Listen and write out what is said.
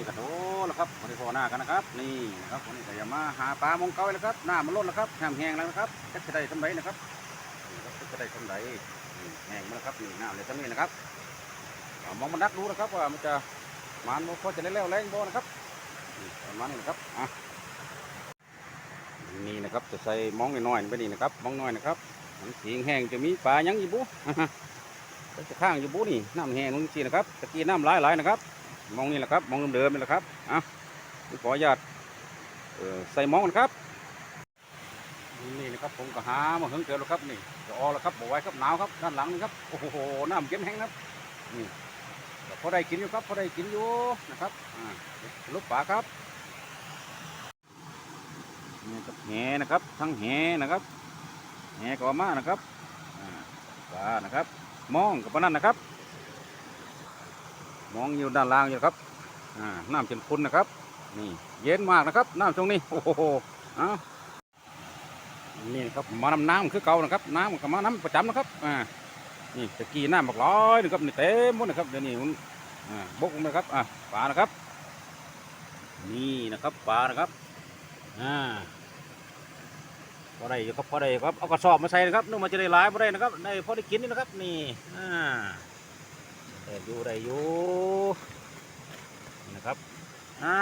นี้ก็โดแล้วครับวันนี้พอหน้ากันนะครับ นี่นะครับวันนี้ก็อย่ามาหาปลามงเก้าเลยนะครับ หน้ามันล้นแล้วครับแห้งแห้งแล้วนะครับจะไดทำไรนะครับนี่ครับจะไดทำไรแห้งมาแล้วครับนี่หน้ำเลยทั้งนี้นะครับมองมันดักดูนะครับว่ามันจะมันพอจะได้แล้วแรงบ่นะครับมานี้นะครับอะนี่นะครับจะใส่มองน้อยๆไปนี่นะครับมองน้อยนะครับมันสีแห้งจะมีปลายังอยู่บุจะข้างอยู่บุนี่น้ำแห้งลงสินะครับตะกี้น้ำไหลายๆนะครับ มองนี่แหละครับมองเดิมๆนี่แหละครับอะขออนุญาตเอ่อใส่หมองกันครับนี่นะครับผมก็หามาเฮิงเจอแล้วครับนี่จะออแล้วครับบอกไว้ครับหนาวครับด้านหลังนี่ครับโอ้โหน้ำเก็มแห้งครับนี่พอได้กินอยู่ครับพอได้กินอยู่นะครับอ่าลูกปลาครับนี่ครับแหนะครับทั้งแหนะครับแหก็เอามานะครับอ่าปลานะครับมองกับปนนั่นนะครับ มองอยู่ด้านล่างอยู่ครับอ่าน้ำเต็มคุณนะครับ นี่เย็นมากนะครับ น้ำตรงนี้โอ้โหเนี่นะครับมานำน้ำคือเก่านะครับน้ำก็มาน้ำประจำนะครับอ่านี่ตะกี้น้ำบักร้อยนะครับนี่เต็มหมดนะครับเดี๋ยวนี้มันอ่าบกลงไปครับอ่าปลานะครับ นี่นะครับปลานะครับอ่าพอได้อยู่ครับพอได้อยู่ครับเอากระสอบมาใส่นะครับนึกมันจะได้หลายพอได้นะครับได้พอได้กินนี่นะครับนี่อ่า อยู่ได้อยู่นะครับอ่า